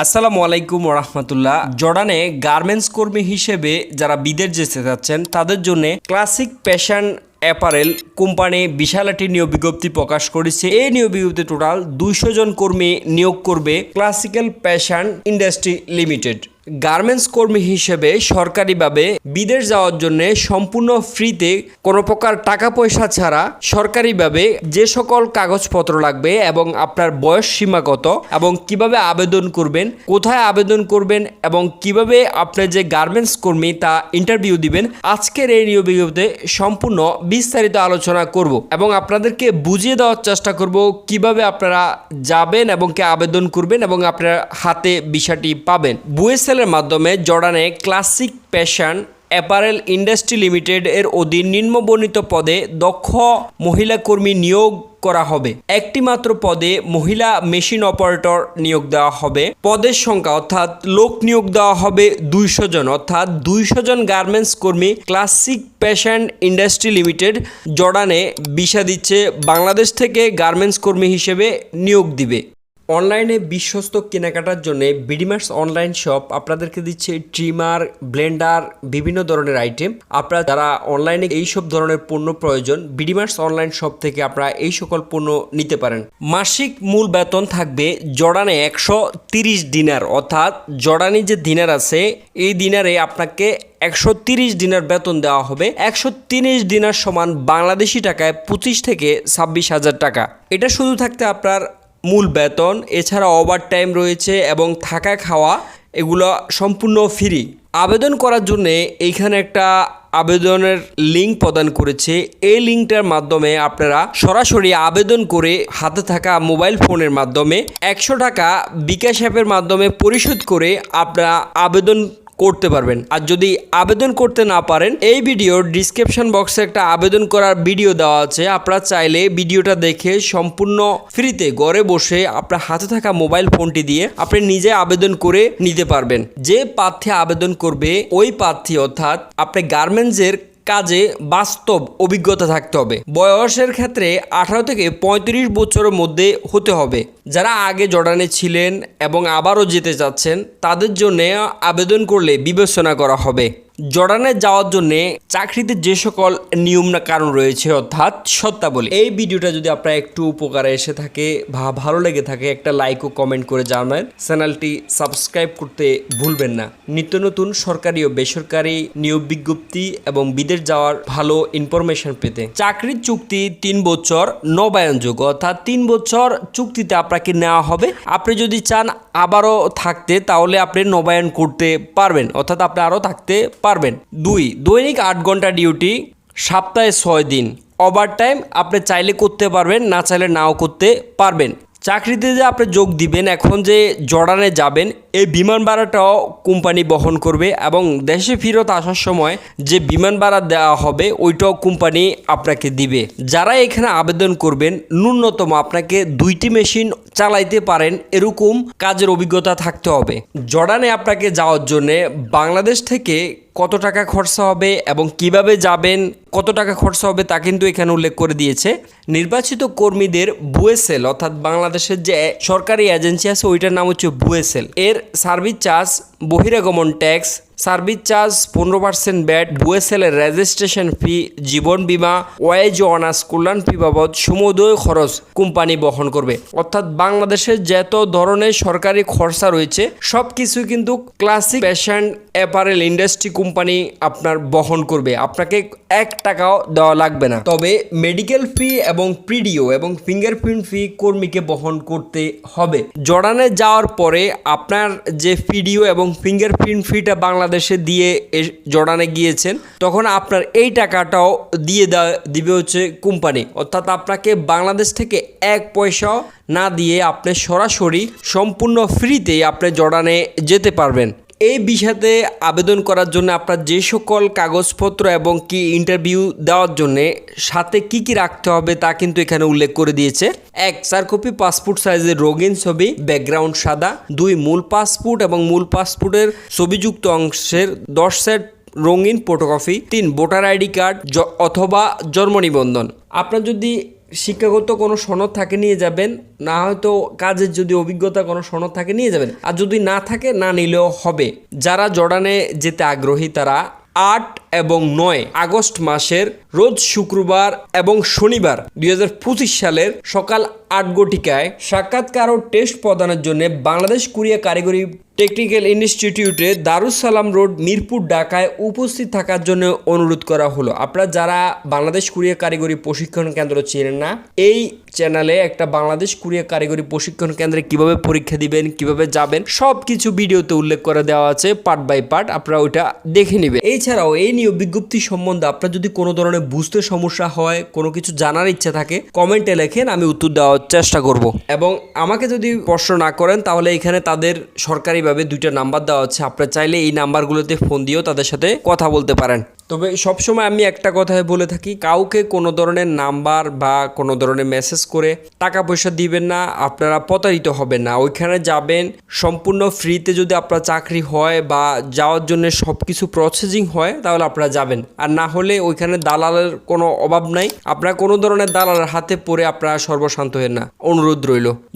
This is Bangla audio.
আসসালামু আলাইকুম রহমতুল্লাহ জর্ডানে গার্মেন্টস কর্মী হিসেবে যারা বিদেশ যেতে যাচ্ছেন, তাদের জন্য ক্লাসিক প্যাশন অ্যাপারেল কোম্পানি বিশাল একটি নিয়োগ বিজ্ঞপ্তি প্রকাশ করেছে। এই নিয়োগ বিজ্ঞপ্তি টোটাল দুইশো জন কর্মী নিয়োগ করবে classical passion industry limited. Garments কর্মী হিসেবে সরকারিভাবে বিদেশ যাওয়ার জন্য সম্পূর্ণ ফ্রিতে কোনো প্রকার টাকা পয়সা ছাড়া সরকারিভাবে যে সকল কাগজপত্র লাগবে এবং আপনার বয়স সীমা কত এবং কীভাবে আবেদন করবেন, কোথায় আবেদন করবেন এবং কীভাবে আপনার যে গার্মেন্টস কর্মী তা ইন্টারভিউ দিবেন, আজকের এই বিজ্ঞপ্তিতে সম্পূর্ণ বিস্তারিত আলোচনা করব এবং আপনাদেরকে বুঝিয়ে দেওয়ার চেষ্টা করব কীভাবে আপনারা যাবেন এবং কে আবেদন করবেন এবং আপনার হাতে বিষয়টি পাবেন। বুয়েসেলের মাধ্যমে জর্ডানে classic passion apparel industry limited এর অধীন নিম্নবর্ণিত পদে দক্ষ মহিলা কর্মী নিয়োগ করা হবে। একটি মাত্র পদে মহিলা মেশিন অপারেটর নিয়োগ দেওয়া হবে। পদের সংখ্যা অর্থাৎ লোক নিয়োগ দেওয়া হবে দুইশো জন, অর্থাৎ দুইশো জন গার্মেন্টস কর্মী ক্লাসিক প্যাশন ইন্ডাস্ট্রি লিমিটেড জর্ডানে বিষা দিচ্ছে, বাংলাদেশ থেকে গার্মেন্টস কর্মী হিসেবে নিয়োগ দিবে। অনলাইনে বিশ্বস্ত কেনাকাটার জন্য বিডিমার্স অনলাইন শপ আপনাদেরকে দিচ্ছে ট্রিমার, ব্লেন্ডার, বিভিন্ন ধরনের আইটেম। আপনারা যারা অনলাইনে এই সব ধরনের পণ্য প্রয়োজন বিডিমার্স অনলাইন শপ থেকে আপনারা এই সকল পণ্য নিতে পারেন। মাসিক মূল বেতন থাকবে জর্ডানে একশো তিরিশ দিনার, অর্থাৎ জর্ডানি যে দিনার আছে, এই দিনারে আপনাকে একশো তিরিশ দিনের বেতন দেওয়া হবে। একশো তিরিশ দিনার সমান বাংলাদেশি টাকায় পঁচিশ থেকে ছাব্বিশ হাজার টাকা। এটা শুধু থাকতে আপনার মূল বেতন, এছাড়া ওভার টাইম রয়েছে এবং থাকা খাওয়া, এগুলো সম্পূর্ণ ফ্রি আবেদন করার জন্য এইখানে একটা আবেদনের লিঙ্ক প্রদান করেছে। এই লিঙ্কটার মাধ্যমে আপনারা সরাসরি আবেদন করে হাতে থাকা মোবাইল ফোনের মাধ্যমে একশো টাকা বিকাশ অ্যাপের মাধ্যমে পরিশোধ করে আপনারা আবেদন করতে পারবেন। আর যদি আবেদন করতে না পারেন, এই ভিডিওর ডিসক্রিপশন বক্সে একটা আবেদন করার ভিডিও দেওয়া আছে। আপনারা চাইলে ভিডিওটা দেখে সম্পূর্ণ ফ্রিতে ঘরে বসে আপনার হাতে থাকা মোবাইল ফোনটি দিয়ে আপনি নিজে আবেদন করে নিতে পারবেন। যে প্রার্থী আবেদন করবে, ওই প্রার্থী অর্থাৎ আপনি গার্মেন্টসের কাজে বাস্তব অভিজ্ঞতা থাকতে হবে। বয়সের ক্ষেত্রে আঠারো থেকে পঁয়ত্রিশ বছরের মধ্যে হতে হবে। যারা আগে জর্ডানে ছিলেন এবং আবারও যেতে চাচ্ছেন, তাদের জন্য আবেদন করলে বিবেচনা করা হবে। জর্ডানে যাওয়ার জন্য চাকরিতে যে সকল নিয়ম না কারণ রয়েছে অর্থাৎ সত্তাবলী এই ভিডিওটা যদি আপনার একটু উপকারে এসে থাকে বা ভালো লেগে থাকে, একটা লাইক ও কমেন্ট করে জানাবেন। চ্যানেলটি সাবস্ক্রাইব করতে ভুলবেন না। নিত্য নতুন সরকারি ও বেসরকারি নিয়োগ বিজ্ঞপ্তি এবং বিদেশ যাওয়ার ভালো ইনফরমেশন পেতে চাকরির চুক্তি তিন বছর নবায়নযোগ্য অর্থাৎ তিন বছর চুক্তিতে আপনাকে নেওয়া হবে। আপনি যদি চান আবারও থাকতে, তাহলে আপনি নবায়ন করতে পারবেন। অর্থাৎ আপনি আরও থাকতে পারবেন। দুই, দৈনিক আট ঘণ্টা ডিউটি, সপ্তাহে ছয় দিন। ওভার টাইম আপনি চাইলে করতে পারবেন, না চাইলে নাও করতে পারবেন। চাকরিতে যে আপনি যোগ দিবেন, এখন যে জর্ডানে যাবেন, এই বিমান ভাড়াটাও কোম্পানি বহন করবে এবং দেশে ফেরত আসার সময় যে বিমান ভাড়া দেওয়া হবে, ওইটাও কোম্পানি আপনাকে দিবে। যারা এখানে আবেদন করবেন, ন্যূনতম আপনাকে দুইটি মেশিন চালাইতে পারেন, এরকম কাজের অভিজ্ঞতা থাকতে হবে। জর্ডানে আপনাকে যাওয়ার জন্যে বাংলাদেশ থেকে কত টাকা খরচা হবে এবং কীভাবে যাবেন, কত টাকা খরচা হবে তা কিন্তু এখানে উল্লেখ করে দিয়েছে। নির্বাচিত কর্মীদের বুয়েসেল, অর্থাৎ বাংলাদেশের যে সরকারি এজেন্সি আছে, ওইটার নাম হচ্ছে বুয়েসেল। এর সার্ভিস চার্জ, বহিরাগমন ট্যাক্স, সার্ভিস চার্জ পনেরো পার্সেন্ট ব্যাট, বুয়েসেলের রেজিস্ট্রেশন ফি, জীবন বিমা, ওয়াইজ অনার্স, কল্যাণ ফি বাবদ সমুদয় খরচ কোম্পানি বহন করবে। অর্থাৎ বাংলাদেশের যত ধরনের সরকারি খরচা রয়েছে সব কিছু কিন্তু classic fashion apparel industry company আপনার বহন করবে। আপনাকে এক টাকাও দেওয়া লাগবে না। তবে মেডিকেল ফি এবং প্রিডিও এবং ফিঙ্গারপ্রিন্ট ফি কর্মীকে বহন করতে হবে। জর্ডানে যাওয়ার পরে আপনার যে পিডিও এবং ফিঙ্গারপ্রিন্ট ফিটা বাংলাদেশে দিয়ে জর্ডানে গিয়েছেন, তখন আপনার এই টাকাটাও দিয়ে দিবে হচ্ছে কোম্পানি। অর্থাৎ আপনাকে বাংলাদেশ থেকে এক পয়সাও না দিয়ে আপনি সরাসরি সম্পূর্ণ ফ্রিতে আপনি জর্ডানে যেতে পারবেন। এই বিষয়তে আবেদন করার জন্য আপনার যে সকল কাগজপত্র এবং কি ইন্টারভিউ দেওয়ার জন্য সাথে কি কি রাখতে হবে তা কিন্তু এখানে উল্লেখ করে দিয়েছে। এক চার কপি পাসপোর্ট সাইজের রঙিন ছবি ব্যাকগ্রাউন্ড সাদা। দুই, মূল পাসপোর্ট এবং মূল পাসপোর্টের ছবিযুক্ত অংশের দশ সেট রঙিন ফটোকপি তিন ভোটার আইডি কার্ড অথবা জন্ম নিবন্ধন। আপনার যদি শিক্ষাগত কোনো সনদ থাকে, নিয়ে যাবেন। না হয়তো কাজের যদি অভিজ্ঞতা কোনো সনদ থাকে, নিয়ে যাবেন। আর যদি না থাকে, না নিলেও হবে। যারা জর্ডানে যেতে আগ্রহী তারা আট এবং নয় আগস্ট মাসের রোজ শুক্রবার এবং শনিবার দুই হাজার পঁচিশ সালের সকাল আট গটিকায় সাক্ষাৎকার ও টেস্ট প্রদানের জন্য বাংলাদেশ কোরিয়া কারিগরি টেকনিক্যাল ইনস্টিটিউটে দারুস সালাম রোড, মিরপুর, ঢাকায় উপস্থিত থাকার জন্য অনুরোধ করা হলো। আপনারা যারা বাংলাদেশ কোরিয়া কারিগরি প্রশিক্ষণ কেন্দ্র চেনেন না, এই চ্যানেলে একটা বাংলাদেশ কোরিয়া কারিগরি প্রশিক্ষণ কেন্দ্রে কীভাবে পরীক্ষা দিবেন, কীভাবে যাবেন সব কিছু ভিডিওতে উল্লেখ করে দেওয়া আছে পার্ট বাই পার্ট আপনারা ওইটা দেখে নেবেন। এছাড়াও এই নিয়োগ বিজ্ঞপ্তি সম্বন্ধে আপনার যদি কোনো ধরনের বুঝতে সমস্যা হয়, কোনো কিছু জানার ইচ্ছা থাকে, কমেন্টে লেখেন, আমি উত্তর দেওয়ার চেষ্টা করব। এবং আমাকে যদি প্রশ্ন না করেন, তাহলে এখানে তাদের সরকারিভাবে দুইটা নাম্বার দেওয়া হচ্ছে আপনারা চাইলে এই নাম্বারগুলোতে ফোন দিয়েও তাদের সাথে কথা বলতে পারেন। তবে সবসময় আমি একটা কথাই বলে থাকি, কাউকে কোনো ধরনের নাম্বার বা কোনো ধরনের মেসেজ করে টাকা পয়সা দিবেন না, আপনারা প্রতারিত হবেন না। ওইখানে যাবেন, সম্পূর্ণ ফ্রিতে যদি আপনার চাকরি হয় বা যাওয়ার জন্য সব কিছু প্রসেসিং হয়, তাহলে আপনারা যাবেন। আর না হলে ওইখানে দালালের কোনো অভাব নাই। আপনারা কোনো ধরনের দালালের হাতে পড়ে আপনারা সর্বশান্ত হেন না। অনুরোধ রইল।